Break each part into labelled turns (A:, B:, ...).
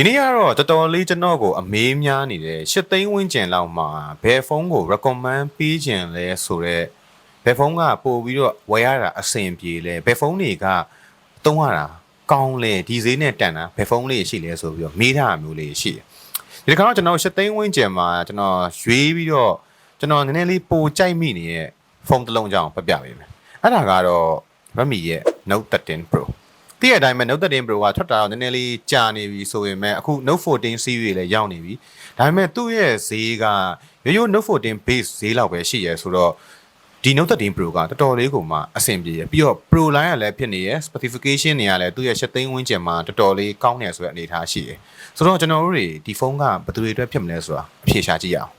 A: ဒီနေ့ကတော့တော်တော်လေးကျွန်တော်ကိုအမေးများနေတဲ့၈သိန်းဝန်းကျင်လောက်မှာဘယ်ဖုန်းကို recommend ပေးခြင်းလဲဆိုတော့ဘယ်ဖုန်းကပို့ပြီးတော့ဝယ်ရတာအဆင်ပြေလဲဘယ်ဖုန်းတွေကသုံးရတာကောင်းလဲဒီဈေးနဲ့တန်တာဘယ်ဖုန်းလေးရှိလဲဆိုပြီးတော့မေးထားတာမျိုးလေးရှိတယ်ဒီတစ်ခါတော့ကျွန်တော်၈သိန်းဝန်းကျင်မှာကျွန်တော်ရွေးပြီးတော့ကျွန်တော်နည်းနည်းလေးပိုကြိုက်မိနေတဲ့ဖုန်းတစ်လုံးကြောင်းပြပြပေးမယ်အဲ့ဒါကတော့ Redmi ရဲ့ Note 13 Pro တည့်ရတဲ့အတိုင်းပဲ Note 13 Pro ကထွက်တာတော့နည်းနည်းလေးကြာနေပြီဆိုရင်မဲ့အခု Note 14 series လည်းရောက်နေပြီဒါပေမဲ့သူ့ရဲ့ဈေးကရိုးရိုး Note 14 base ဈေးလောက်ပဲရှိရဲဆိုတော့ဒီ Note 13 Pro ကတော်တော်လေးကိုမှအဆင်ပြေရပြီးတော့ Pro line ကလည်းဖြစ်နေရ specification တွေကလည်းသူ့ရဲ့7သိန်းဝန်းကျင်မှာတော်တော်လေးကောင်းနေဆိုတဲ့အနေအထားရှိတယ်ဆိုတော့ကျွန်တော်တို့တွေဒီဖုန်းကဘယ်သူတွေအတွက်ဖြစ်မလဲဆိုတာအဖြေရှာကြည့်ရအောင်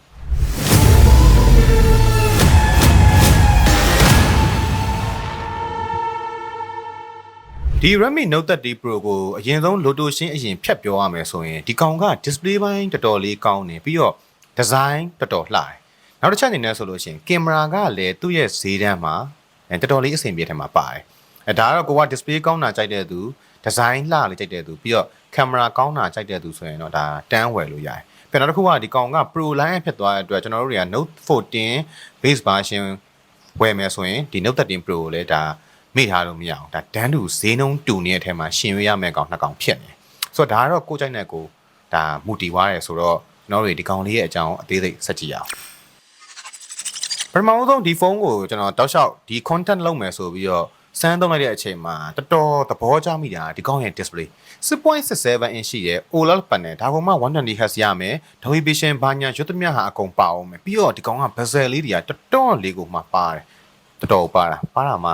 A: ဒီ Redmi Note 30 Pro ကိုအရင်ဆုံး Loto ရှင်းအရင်ဖြတ်ပြောရမယ်ဆိုရင်ဒီကောင်က display ဘိုင်းတော်တော်လေးကောင်းနေပြီးတော့ design တော်တော်လှတယ်။နောက်တစ်ချက်အနေနဲ့ဆိုလို့ရှိရင်ကင်မရာကလည်းသူ့ရဲ့ဈေးတန်းမှာအဲတော်တော်လေးအဆင်ပြေတယ်မှာပါတယ်။အဲဒါကတော့ကိုက display ကောင်းတာကြိုက်တဲ့သူ design လှလေးကြိုက်တဲ့သူပြီးတော့ကင်မရာကောင်းတာကြိုက်တဲ့သူဆိုရင်တော့ဒါတန်းဝယ်လို့ရတယ်။ပြန်နောက်တစ်ခုကဒီကောင်က Pro line အဖြစ်သွားတဲ့အတွက်ကျွန်တော်တို့တွေက Note 14 base version ဝယ်မယ်ဆိုရင်ဒီ Note 13 Pro ကိုလည်းဒါ မိထားလို့မရအောင်ဒါတန်းတူဈေးနှုန်းတူနေတဲ့အထက်မှာရှင်ရွေးရမယ့်ကောင်နှစ်ကောင်ဖြစ်နေဆိုတော့ဒါကတော့ကိုယ်ကြိုက်တဲ့ကိုဒါမူတည်သွားတယ်ဆိုတော့ကျွန်တော်တို့ဒီကောင်လေးရဲ့အကြောင်းအသေးစိတ်ဆက်ကြည့်ရအောင်ပထမဆုံးဒီဖုန်းကိုကျွန်တော်တောက်လျှောက်ဒီ content လုပ်မယ်ဆိုပြီးတော့စမ်းသုံးလိုက်တဲ့အချိန်မှာတော်တော်သဘောကျမိတာဒီကောင်ရဲ့ display 6.67 inch ရှိတဲ့ OLED panel ဒါကောင်မှ 120Hz ရမယ် Dolby Vision ဘာညာရွတ်သမျှဟာအကုန်ပါအောင်မယ်ပြီးတော့ဒီကောင်က bezel လေးတွေကတော်တော်လေးကိုမှပါတယ်တော်တော်ပါတာပါတာမှ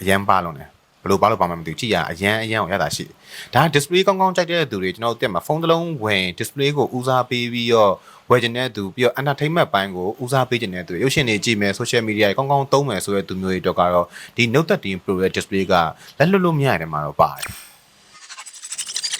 A: အရန်ပါလုံးတယ်ဘယ်လိုပါလို့ပါမှမသိဘူးကြည့်ရအရန်အရန်ကိုရတာရှိတယ်ဒါ display ကောင်းကောင်းကြိုက်တဲ့သူတွေကျွန်တော်တို့တက်မှာဖုန်းတစ်လုံးဝင် display ကိုဦးစားပေးပြီးတော့ဝယ်ချင်တဲ့သူပြီးတော့ entertainment ဘိုင်းကိုဦးစားပေးချင်တဲ့သူရုပ်ရှင်တွေကြည့်မယ် social media တွေကောင်းကောင်းသုံးမယ်ဆိုတဲ့သူမျိုးတွေတော့ကတော့ဒီ Note 13 Pro ရဲ့ display ကလက်လွတ်လို့မရတဲ့မှာတော့ပါတယ်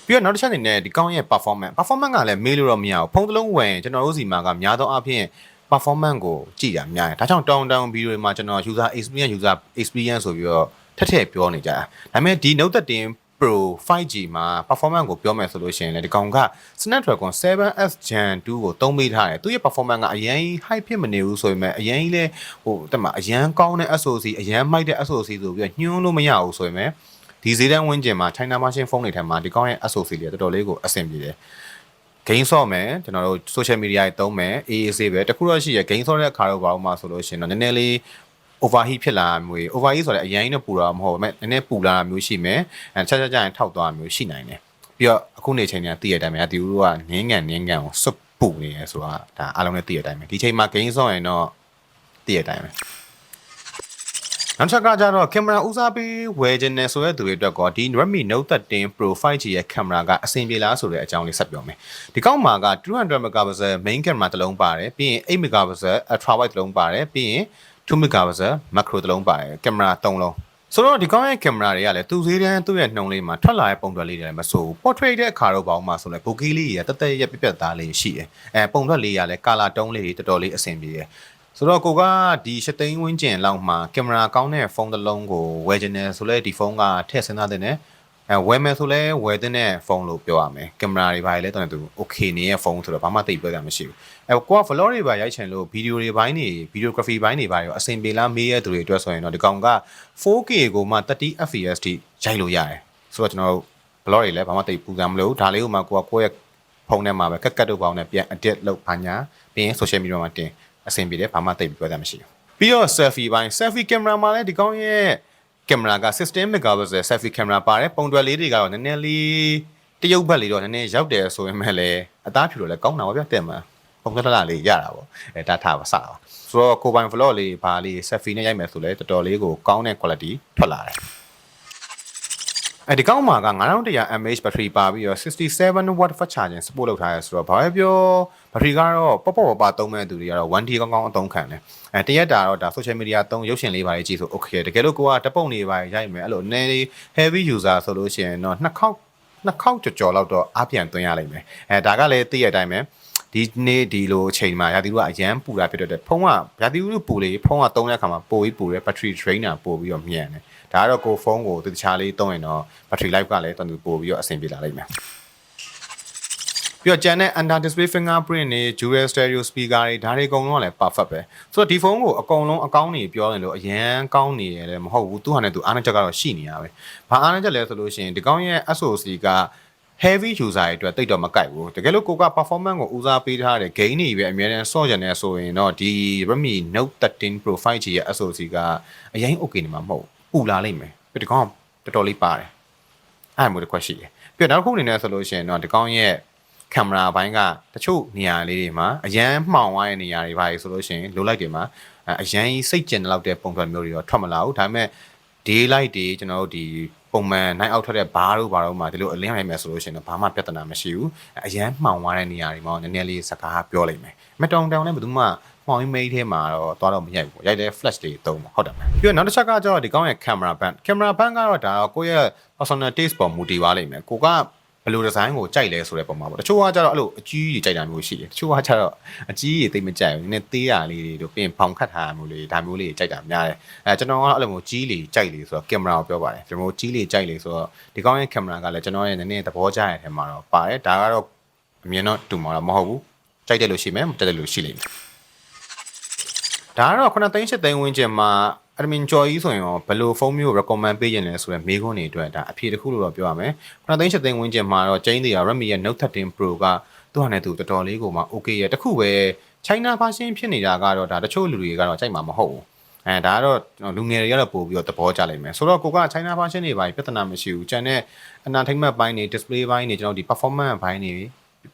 A: ပြီးတော့နောက်တစ်ချက်အနေနဲ့ဒီကောင်းရဲ့ performance performance ကလည်းမေးလို့တော့မရဘူးဖုန်းတစ်လုံးဝင်ကျွန်တော်တို့စီမှာကများသောအားဖြင့် performance ကိုကြည့်တာများတယ်ဒါကြောင့်တောင်းတောင်းဗီဒီယိုတွေမှာကျွန်တော် user experience user experience ဆိုပြီးတော့ထက်ထက်ပြောနေကြတာဒါပေမဲ့ဒီ Note 13 Pro 5G မှာ performance ကိုပြောမယ်ဆိုလို့ရှိရင်လည်းဒီကောင်က Snapdragon 7S Gen 2ကိုသုံးပေးထားတယ်သူရဲ့ performance ကအရင် high ဖြစ်မနေဘူးဆိုပေမဲ့အရင်ကြီးလဲဟိုတက်မှာအရင်ကောင်းတဲ့ SoC အရင်မိုက်တဲ့ SoC ဆိုပြီးညှိုးလို့မရဘူးဆိုပေမဲ့ဒီဈေးတန်းဝန်းကျင်မှာ China Machine Phone တွေထဲမှာဒီကောင်ရဲ့ SoC တွေတော်တော်လေးကိုအဆင်ပြေတယ် game ဆော့မယ်ကျွန်တော်တို့ social media တွေသုံးမယ် AAC ပဲတခုတော့ရှိရ game ဆော့တဲ့အခါတော့ဘာလို့မှဆိုလို့ရှိရင်တော့နည်းနည်းလေး overheat ဖြစ်လာမျိုး overheat ဆိုတဲ့အရင်နဲ့ပူတာမဟုတ်ဘူးနည်းနည်းပူလာတာမျိုးရှိမယ်အဲချက်ချက်ကြရင်ထောက်သွားမျိုးရှိနိုင်တယ်ပြီးတော့အခုနေချိန်ကတည်ရတဲ့အတိုင်းပဲဒီလိုကနင်းငံနင်းငံကိုစွတ်ပူနေရဆိုတာဒါအားလုံးနဲ့တည်ရတဲ့အတိုင်းပဲဒီချိန်မှာ game ဆော့ရင်တော့တည်ရတဲ့အတိုင်းပဲ နောက်တစ်ခါကျတော့ကင်မရာဦးစားပေးဝယ်ခြင်းနဲ့ဆိုတဲ့သူတွေအတွက်ကောဒီ Redmi Note 13 Pro 5G ရဲ့ကင်မရာကအဆင်ပြေလားဆိုတဲ့အကြောင်းလေးဆက်ပြောမယ်ဒီကောက်မှာက200 megapixel main camera တစ်လုံးပါတယ်ပြီးရင်8 megapixel ultra wide တစ်လုံးပါတယ်ပြီးရင်2 megapixel macro တစ်လုံးပါတယ်ကင်မရာ3လုံးဆိုတော့ဒီကောင်းရဲ့ကင်မရာတွေကလည်းသူ့ဈေးတန်းသူ့ရဲ့နှုံလေးမှာထွက်လာတဲ့ပုံထွက်လေးတွေလည်းမဆိုးဘူး portrait တဲ့အခါတော့ဘာမှဆိုလဲဘိုကီလေးကြီးကတက်တက်ရက်ပြက်ပြက်သားလေးရှိတယ်အဲပုံထွက်လေးကလည်းကာလာတုံးလေးတွေတော်တော်လေးအဆင်ပြေတယ် ဆိုတော့ကိုကဒီရှစ်သိန်းဝန်းကျင်လောက်မှာကင်မရာကောင်းတဲ့ဖုန်းတစ်လုံးကိုဝယ်ချင်တယ်ဆိုလဲဒီဖုန်းကထည့်စဉ်းစားတဲ့နဲ့အဲဝယ်မယ်ဆိုလဲဝယ်တဲ့ဖုန်းလို့ပြောရမယ်ကင်မရာတွေဘာတွေလဲတော်တော်သူ okay နေရဲ့ဖုန်းဆိုတော့ဘာမှသိပြောကြမရှိဘူးအဲကိုက vlog တွေပါရိုက်ချင်လို့ဗီဒီယိုတွေဘိုင်းတွေ videography ဘိုင်းတွေပါရောအဆင်ပြေလားမေးရတဲ့သူတွေအတွက်ဆိုရင်တော့ဒီကောင်က 4K ကိုမှ 30 fps ထိရိုက်လို့ရတယ်ဆိုတော့ကျွန်တော်တို့ vlog တွေလည်းဘာမှသိပူစံမလို့ဒါလေးကိုမှကိုကကိုယ့်ရဲ့ဖုန်းထဲမှာပဲကက်ကက်တို့ပေါင်းနဲ့ပြန် edit လုပ်ပါညာပြီးရင် social media မှာတင် အဆင်ပြေတယ်ဘာမှသိပြောကြမရှိဘူးပြီးတော့ selfie ဘိုင်း selfie camera မှာလည်းဒီကောင်ရဲ့ကင်မရာက16 megapixel selfie camera ပါတယ်ပုံတွယ်လေးတွေကတော့နည်းနည်းလေးတရုပ်ဘက်လေးတော့နည်းနည်းရောက်တယ်ဆိုရင်မဲ့လည်းအသားဖြူတော့လည်းကောင်းတာပါဗျတင်မှာပုံကတလလေးရတာပေါ့အဲဒါထားပါစတာပါဆိုတော့ကိုပိုင် vlog လေးဘာလေး selfie နဲ့ရိုက်မယ်ဆိုလဲတော်တော်လေးကိုကောင်းတဲ့ quality ထွက်လာတယ်အဲဒီကောင်းမှာက9100 mAh battery ပါပြီးတော့67 watt fast charging support လုပ်ထားရဆိုတော့ဘာပဲပြော battery ကတော့ပေါ့ပေါ့ပါသုံးမဲ့သူတွေကတော့ 1D ကောင်းကောင်းအသုံးခံတယ်အဲတရက်တာတော့ဒါ social media သုံးရုပ်ရှင်လေးပါလေးကြည့်ဆို okay တကယ်လို့ကိုကတပုတ်နေပါရိုက်မယ်အဲ့လိုနည်းလေး heavy user ဆိုလို့ရှိရင်တော့နှစ်ခေါက်နှစ်ခေါက်ကြော်ကြော်လောက်တော့အားပြန်သွင်းရလိမ့်မယ်အဲဒါကလည်းသိရတဲ့အတိုင်းပဲဒီနေ့ဒီလိုအချိန်မှာရာသီဥတုကအရန်ပူတာဖြစ်တဲ့ဖုန်းကရာသီဥတုပူလေဖုန်းကသုံးတဲ့အခါမှာပိုပြီးပူတယ် battery drainer ပိုပြီးတော့မြန်တယ်ဒါကတော့ကိုဖုန်းကိုတခြားလေးသုံးရင်တော့ battery life ကလည်းတော်တော်ပိုပြီးတော့အဆင်ပြေလာလိမ့်မယ် ပြီးတော့ကျန်တဲ့ under display fingerprint တွေ dual stereo speaker တွေဒါတွေအကုန်လုံးကလည်း perfect ပဲဆိုတော့ဒီဖုန်းကိုအကုန်လုံးအကောင်းနေပြောရင်လို့အရန်ကောင်းနေရတယ်မဟုတ်ဘူးသူဟာနဲ့သူအားနည်းချက်ကတော့ရှိနေရပဲဘာအားနည်းချက်လဲဆိုလို့ရှိရင်ဒီကောင်းရဲ့ SoC က heavy user တွေအတွက်တိတ်တော့မကိုက်ဘူးတကယ်လို့ကိုက performance ကိုဦးစားပေးထားတယ် gain တွေပဲအများနဲ့ဆော့ကြတယ်ဆိုရင်တော့ဒီ Redmi Note 13 Pro 5G ရဲ့ SoC ကအရင် okay နေမှာမဟုတ်ဘူးပူလာလိမ့်မယ်ပြီးဒီကောင်ကတော်တော်လေးပါတယ်အဲ့မျိုးတစ်ခွက်ရှိတယ်ပြီးတော့နောက်တစ်ခုအနေနဲ့ဆိုလို့ရှိရင်တော့ဒီကောင်ရဲ့ ကင်မရာဘိုင်းကတချို့နေရာလေးတွေမှာအရန်မှောင်သွားတဲ့နေရာတွေပါဆိုလို့ရှိရင်လိုလိုက်တွေမှာအရန်စိတ်ကျင်တဲ့လောက်တဲ့ပုံစံမျိုးတွေတော့ထွက်မလာဘူးဒါပေမဲ့ day light တွေကျွန်တော်တို့ဒီပုံမှန် night out ထွက်တဲ့ဘားတို့ဘာတို့မှာဒီလိုအလင်းနိုင်မယ်ဆိုလို့ရှိရင်တော့ဘာမှပြဿနာမရှိဘူးအရန်မှောင်သွားတဲ့နေရာတွေမှာနည်းနည်းလေးစကားပြောလိုက်မယ်မတောင်တောင်လည်းဘယ်သူမှမှောင်မိတ်ထဲမှာတော့သွားတော့မရိုက်ဘူးရိုက်တဲ့ flash တွေတုံးမှာဟုတ်တယ်မလားပြီးတော့နောက်တစ်ချက်ကကျတော့ဒီကောင်းရဲ့ camera band camera band ကတော့ဒါကိုယ့်ရဲ့ personal taste ပေါ်မူတည်ပါလိမ့်မယ်ကိုက ဘယ်လိုဒီဇိုင်းကိုကြိုက်လဲဆိုတဲ့ပုံမှာပေါ့တချို့ကကျတော့အဲ့လိုအကြီးကြီးကြိုက်တာမျိုးရှိတယ်တချို့ကကျတော့အကြီးကြီးသိမကြိုက်ဘူးနည်းနည်းသေးရလေးတွေတို့ပြင်ဖောင်ခတ်ထားမျိုးလေးဒါမျိုးလေးကြိုက်တာများတယ်အဲကျွန်တော်ကအဲ့လိုမျိုးကြီးလေးကြိုက်လေးဆိုတော့ကင်မရာကိုပြောပါတယ်ကျွန်တော်ကြီးလေးကြိုက်လေးဆိုတော့ဒီကောင်းရဲ့ကင်မရာကလည်းကျွန်တော်ရဲ့နည်းနည်းသဘောကျတဲ့အထက်မှာတော့ပါတယ်ဒါကတော့အမြင်တော့တူမှာတော့မဟုတ်ဘူးကြိုက်တယ်လို့ရှိမယ်မကြိုက်တယ်လို့ရှိလိမ့်မယ်ဒါကတော့9သိန်း8သိန်းဝန်းကျင်မှာ admin joy ကြီးဆိုရင်ရောဘယ်လိုဖုန်းမျိုး recommend ပေးရင်လဲဆိုတော့မေးခွန်းတွေအတွက်ဒါအဖြေတစ်ခုလို့တော့ပြောရမယ်9သိန်း8သိန်းဝန်းကျင်မှာတော့ကျင်းတွေက Redmi ရဲ့ Note 13 Pro ကသူ့ဟာနဲ့သူတော်တော်လေးကိုမှ okay ရဲ့တခုပဲ China version ဖြစ်နေတာကတော့ဒါတချို့လူတွေကတော့ကြိုက်မှာမဟုတ်ဘူးအဲဒါကတော့ကျွန်တော်လူငယ်တွေကတော့ပို့ပြီးတော့သဘောကျလိမ့်မယ်ဆိုတော့ကိုက China version တွေပါပြဿနာမရှိဘူးကျန်တဲ့ entertainment ဘိုင်းတွေ display ဘိုင်းတွေကျွန်တော်ဒီ performance ဘိုင်းတွေ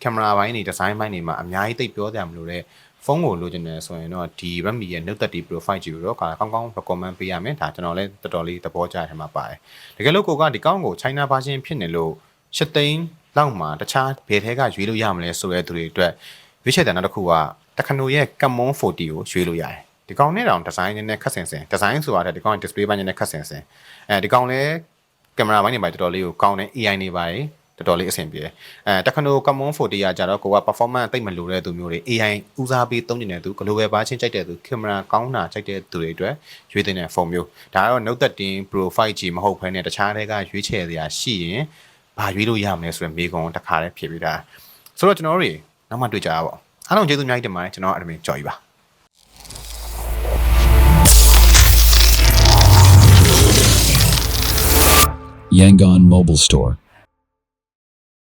A: camera ဘိုင်းတွေ design ဘိုင်းတွေမှာအများကြီးသိပ်ပြောကြမလို့တဲ့ဖုန်းကိုလိုချင်တယ်ဆိုရင်တော့ဒီ Redmi ရဲ့ Note 30 Pro 5G ကိုတော့ကောင်းကောင်း recommend ပေးရမယ်ဒါကျွန်တော်လည်းတော်တော်လေးသဘောကျတယ်မှာပါတယ်တကယ်လို့ကိုကဒီကောင်းကို China version ဖြစ်နေလို့ရှစ်သိန်းလောက်မှာတခြားဘယ်ထဲကရွေးလို့ရမလဲဆိုတဲ့သူတွေအတွက်ရွေးချယ်တဲ့နောက်တစ်ခုကတခနိုရဲ့ Camon 40ကိုရွေးလို့ရတယ်ဒီကောင်နဲ့တောင်ဒီဇိုင်းနဲ့ခက်ဆင်ဆင်ဒီဇိုင်းဆိုတာတဲ့ဒီကောင် display ဘိုင်းနဲ့ခက်ဆင်ဆင်အဲဒီကောင်လည်းကင်မရာဘိုင်းတွေပါတော်တော်လေးကိုကောင်းတယ် AI တွေပါတယ် တော်တော်လေးအဆင်ပြေတယ်အဲတခနိုကမွန်40ရာကြတော့ကိုက performance တိတ်မလိုတဲ့သူမျိုးတွေ AI ဦးစားပေးသုံးနေတဲ့သူ global ဘာချင်းကြိုက်တဲ့သူကင်မရာကောင်းတာကြိုက်တဲ့သူတွေအတွက်ရွေးတဲ့ဖုန်းမျိုးဒါကတော့ Note 13 Pro 5G မဟုတ်ဘဲနဲ့တခြားတွေကရွေးချယ်စရာရှိရင်ဘာရွေးလို့ရမလဲဆိုတဲ့မေးခွန်းတစ်ခါတည်းဖြေပေးတာဆိုတော့ကျွန်တော်တို့တွေနောက်မှတွေ့ကြပါပေါ့အားလုံးကျေးဇူးအများကြီးတင်ပါတယ်ကျွန်တော်အဒမင်ကြော်ကြီးပါ
B: Yangon Mobile Store.